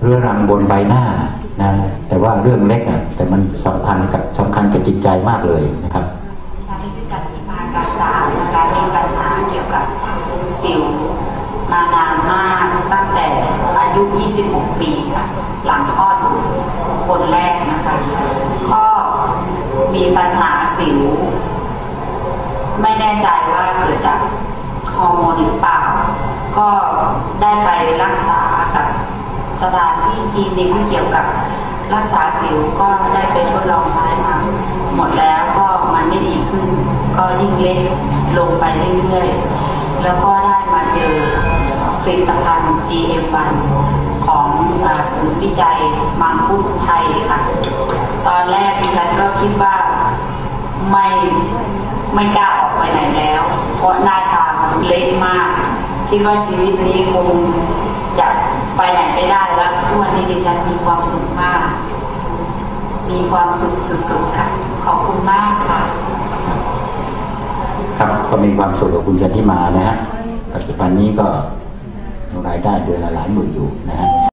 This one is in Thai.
เรื้อรังบนใบหน้านะแต่ว่าเรื่องเล็กอะแต่มันสำคัญกับสำคัญกับจิตใจมากเลยนะครับฉันชื่อจันทิมาการสารนะคะมีปัญหาเกี่ยวกับสิวมานานมากตั้งแต่อายุ 26 ปีค่ะหลังคลอดคนแรกนะคะก็มีปัญหาสิว ไม่แน่ใจว่าเกิดจากฮอร์โมนหรือเปล่า ก็ได้ไปรักษา สถานที่คลินิกที่เกี่ยวกับรักษาสิวก็ได้ไปทดลองใช้มาหมดแล้วก็มันไม่ดีขึ้น ก็ยิ่งเล็กลงไปเรื่อยๆ แล้วก็ได้มาเจอผลิตภัณฑ์ GM1 ของศูนย์วิจัยมังคุดไทยค่ะ ตอนแรกดิฉันก็คิดว่าไม่ไม่กล้าออกไปไหนแล้ว เพราะหน้าตามันเล็กมาก คิดว่าชีวิตนี้คงจะไปไหนไม่ได้แฉันมีความสุขมาก มีความสุขสุดๆค่ะ ขอบคุณมากค่ะ ครับก็มีความสุขกับคุณจันทิมานะฮะปัจจุบันนี้ก็รายได้เดือนละหลายหมื่นอยู่นะฮะ